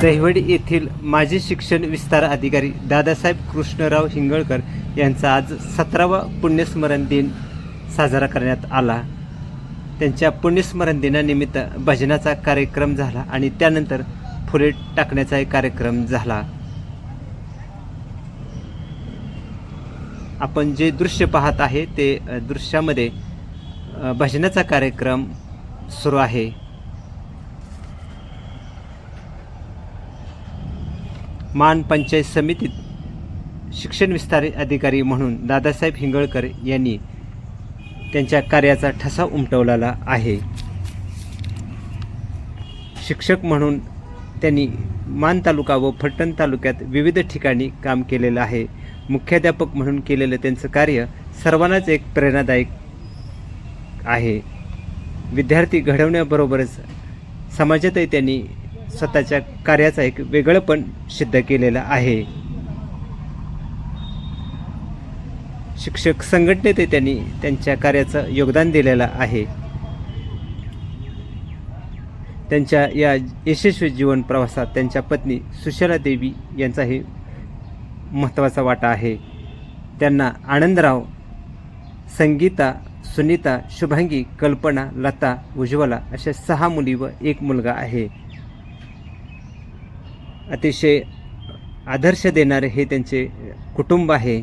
दहिवडी येथील माजी शिक्षण विस्तार अधिकारी दादासाहेब कृष्णराव हिंगळकर यांचा आज सतरावा पुण्यस्मरण दिन साजरा करण्यात आला. त्यांच्या पुण्यस्मरण दिनानिमित्त भजनाचा कार्यक्रम झाला आणि त्यानंतर फुले टाकण्याचाही कार्यक्रम झाला. आपण जे दृश्य पाहत आहे ते दृश्यामध्ये भजनाचा कार्यक्रम सुरू आहे. मान पंचायत समितीत शिक्षण विस्तार अधिकारी म्हणून दादासाहेब हिंगळकर यांनी त्यांच्या कार्याचा ठसा उमटवलेला आहे. शिक्षक म्हणून त्यांनी मान तालुका व फलटण तालुक्यात विविध ठिकाणी काम केलेलं आहे. मुख्याध्यापक म्हणून केलेलं त्यांचं कार्य सर्वांनाच एक प्रेरणादायक आहे. विद्यार्थी घडवण्याबरोबरच समाजातही त्यांनी स्वतःच्या कार्याचा एक वेगळंपण सिद्ध केलेलं आहे. शिक्षक संघटनेत त्यांनी त्यांच्या कार्याचं योगदान दिलेलं आहे. त्यांच्या या यशस्वी जीवन प्रवासात त्यांच्या पत्नी सुशला देवी यांचाही महत्त्वाचा वाटा आहे. त्यांना आनंदराव संगीता सुनीता शुभांगी कल्पना लता उज्ज्वला अशा सहा मुली व एक मुलगा आहे. अतिशय आदर्श देणारे हे त्यांचे कुटुंब आहे.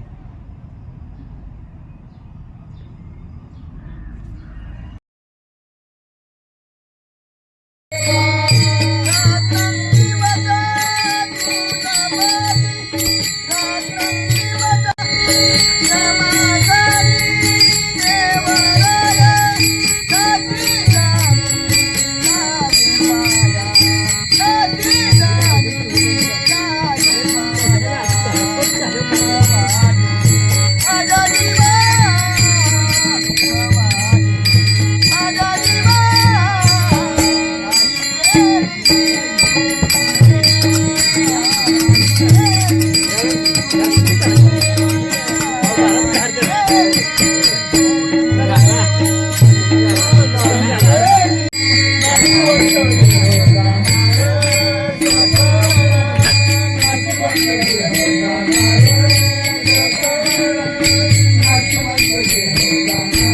संत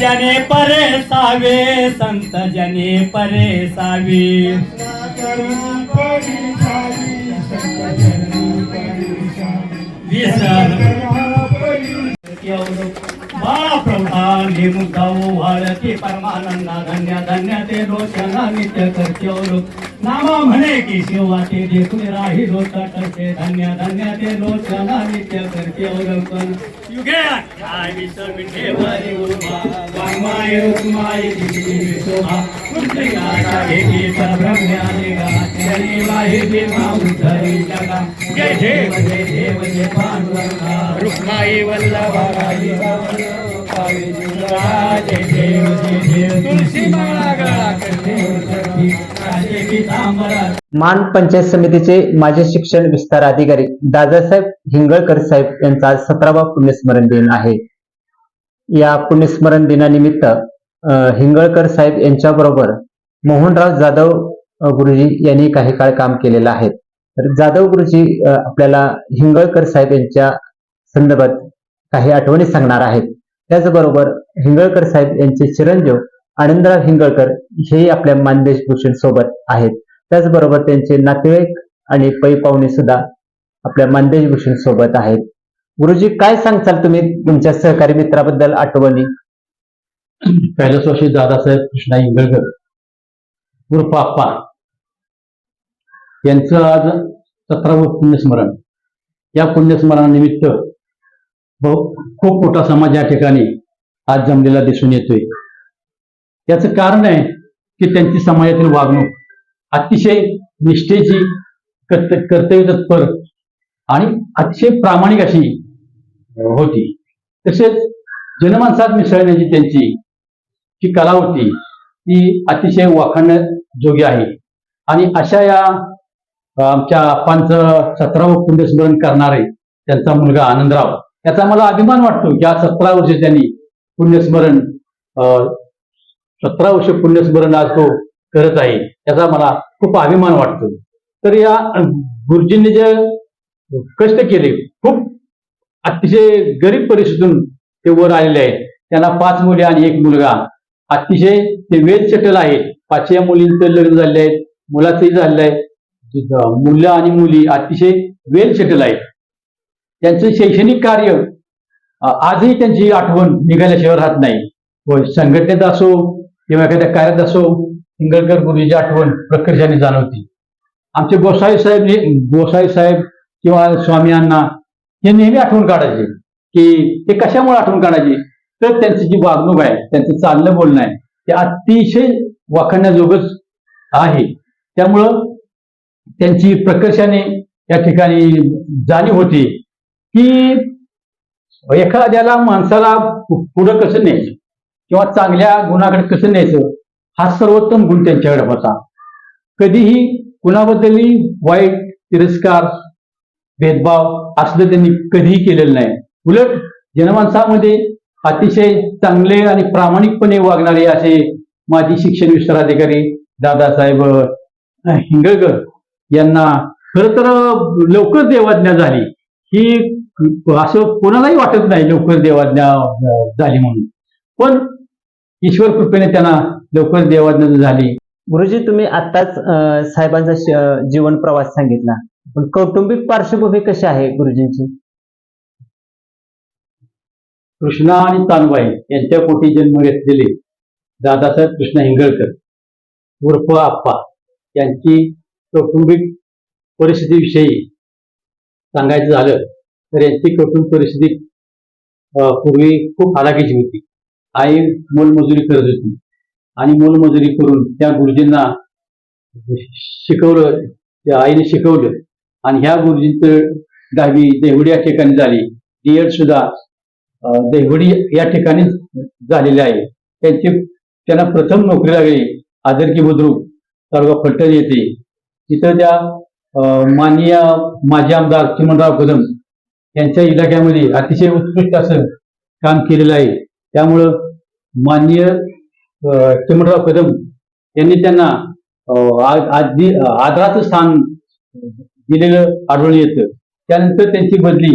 जने परे सावे संत जने परे सावे विसर वाळती परमानंदा धन्य धन्य ते रोषणा नित्य करत्योर नामा म्हणे की शिवा ते देखून राहिलो रोचटसे धन्य धन्य ते रोषणा नित्य करत्योर पण युगे काय विसर वरी उभा वाङ्माय शोभा पुत्रिकाचा परब्रह्म्याने जगा. जय देव जय देव जय पांडुरंगा. रुक्माई वल्लभाई मान पंचायत समितीचे माजी शिक्षण विस्तार अधिकारी दादासाहेब हिंगळकर साहेब यांचा आज सतरावा पुण्यस्मरण दिन आहे. या पुण्यस्मरण दिनानिमित्त हिंगळकर साहेब यांच्याबरोबर मोहनराव जाधव गुरुजी यांनी काही काळ काम केलेलं आहे. तर जाधव गुरुजी आपल्याला हिंगळकर साहेब यांच्या संदर्भात काही आठवणी सांगणार आहेत. त्याचबरोबर हिंगळकर साहेब यांचे चिरंजीव आनंदराव हिंगळकर हेही आपल्या मानदेश भूषण सोबत आहेत. त्याचबरोबर त्यांचे नातेवाईक आणि पै पाहुणे सुद्धा आपल्या मानदेश भूषण सोबत आहेत. गुरुजी काय सांगताल तुम्ही तुमच्या सहकारी मित्राबद्दल आठवणी? कैलासवासी दादासाहेब कृष्णा इंगळकर उर्फ आप्पा. यांचं आज सतरावं पुण्यस्मरण. या पुण्यस्मरणानिमित्त खूप मोठा समाज या ठिकाणी आज जमलेला दिसून येतोय. याचं कारण आहे की त्यांची समाजातील वागणूक अतिशय निष्ठेची कर्त- कर्तव्य तत्पर आणि अतिशय प्रामाणिक अशी होती. तसेच जनमानसात मिसळण्याची त्यांची जी कला होती ती अतिशय वाखाणण्याजोगी आहे. आणि अशा या आमच्या आप्पांचं सतरावं पुण्यस्मरण करणारे त्यांचा मुलगा आनंदराव याचा मला अभिमान वाटतो की आज सतरा वर्ष त्यांनी पुण्यस्मरण सतरा वर्ष पुण्यस्मरण आज तो करत आहे याचा मला खूप अभिमान वाटतो. तर या गुरुजींनी जे कष्ट केले खूप अतिशय गरीब परिस्थितीतून ते वर आलेले आहेत. त्यांना पाच मुली आणि एक मुलगा. अतिशय ते वेद शटल आहेत पाचव्या मुलींचं लग्न झाले आहेत मुलाचंही झालेलं आहे. मुलं आणि मुली अतिशय वेल शटल आहेत. त्यांचं शैक्षणिक कार्य आजही त्यांची आठवण निघाल्याशिवाय राहत नाही. व संघटनेत असो किंवा एखाद्या कार्यात असो हिंगळकर गुरुजीची आठवण प्रकर्षाने जाणवती. आमचे गोसाई साहेब गोसाई साहेब किंवा स्वामी अण्णा हे नेहमी आठवण काढायचे की ते कशामुळे आठवण काढायचे? तर त्यांची जी वागणूक आहे त्यांचं चालणं बोलणं आहे ते अतिशय वाखाणण्याजोगच आहे. त्यामुळं त्यांची प्रकर्षाने या ठिकाणी जाणीव होती. की एखाद्याला माणसाला पुढं कसं न्यायचं? किंवा चांगल्या गुणाकडे कसं न्यायचं? हा सर्वोत्तम गुण त्यांच्याकडे होता. कधीही कुणाबद्दलही वाईट तिरस्कार भेदभाव असलं त्यांनी कधीही केलेलं नाही. उलट जनमानसामध्ये अतिशय चांगले आणि प्रामाणिकपणे वागणारे असे माजी शिक्षण विस्तार अधिकारी दादासाहेब हिंगळकर यांना खर तर लवकर देवाज्ञा झाली. ही असं कोणालाही वाटत नाही लवकर देवाज्ञा झाली म्हणून. पण ईश्वर कृपेने त्यांना लवकर देवाज्ञा झाली. गुरुजी तुम्ही आत्ताच अं, साहेबांचा जीवन प्रवास सांगितला. पण कौटुंबिक पार्श्वभूमी कशी आहे गुरुजींची? कृष्णा आणि तानबाई यांच्या पोटी जन्म घेतलेले दादासाहेब कृष्ण हिंगळकर उर्फ आप्पा यांची कौटुंबिक परिस्थितीविषयी सांगायचं झालं तर यांची कठोर परिस्थिती अं, पूर्वी खूप हालाकीची होती. आई मोलमजुरी करत होती. आणि मोलमजुरी करून त्या गुरुजींना शिकवलं त्या आईने शिकवलं. आणि ह्या गुरुजींचं दहावी देवडी या ठिकाणी झाली. डीएड सुद्धा देवडी या ठिकाणी झालेली आहे. त्यांची त्यांना प्रथम नोकरी लागली. आदरकी बुद्रुक तालुका फलटण येथे. तिथं त्या अं, माननीय माजी आमदार चिमणराव कदम यांच्या इलाक्यामध्ये अतिशय उत्कृष्ट असं काम केलेलं आहे. त्यामुळं माननीय चिमटराव चिमणराव कदम यांनी त्यांना आदराचं स्थान दिलेलं आढळून येतं. त्यानंतर त्यांची बदली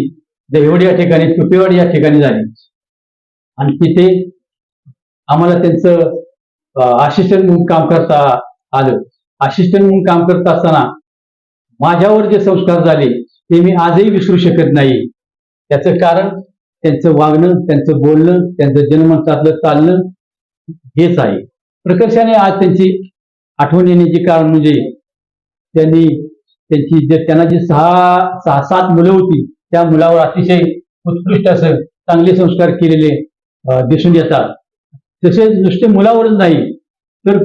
दहिवडी या ठिकाणी तुपेवाडी या ठिकाणी झाली. आणि तिथे आम्हाला त्यांचं असिस्टंट म्हणून काम करता आलं. असिस्टंट म्हणून काम करत असताना माझ्यावर जे संस्कार झाले ते मी आजही विसरू शकत नाही. त्याचं कारण त्यांचं वागणं त्यांचं बोलणं त्यांचं जन्मतातलं चालणं हेच आहे. प्रकर्षाने आज त्यांची आठवण येण्याचे कारण म्हणजे त्यांनी त्यांची जे त्यांना जी सहा सहा सात मुलं होती त्या मुलावर अतिशय उत्कृष्ट असं चांगले संस्कार केलेले दिसून येतात. तसेच नुसते मुलावरच नाही तर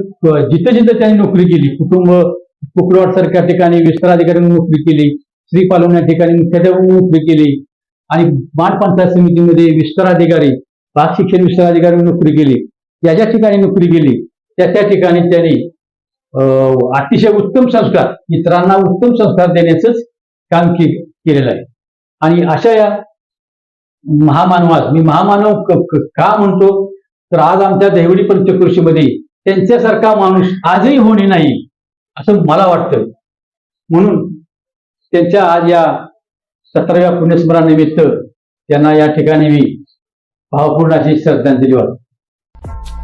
जिथं जिथं त्यांनी नोकरी केली कुटुंब कुकडवाड सारख्या ठिकाणी विस्तार अधिकाऱ्यांनी नोकरी केली श्रीपालवण या ठिकाणी मुख्याध्यापक नोकरी केली. आणि माठ पंचायत समितीमध्ये विस्ताराधिकारी भाग शिक्षण विस्तार अधिकारी नोकरी केली. ज्या ज्या ठिकाणी नोकरी केली त्या त्या ठिकाणी त्यांनी अं, अतिशय उत्तम संस्कार इतरांना उत्तम संस्कार देण्याचंच काम केलेलं आहे. आणि अशा या महामानवास मी महामानव का म्हणतो? तर आज आमच्या देवडी पंचकृषीमध्ये त्यांच्यासारखा माणूस आजही होणे नाही असं मला वाटतं. म्हणून त्यांच्या आज या सतराव्या पुण्यस्मरणानिमित्त त्यांना या ठिकाणी मी भावपूर्ण अशी श्रद्धांजली वाटतो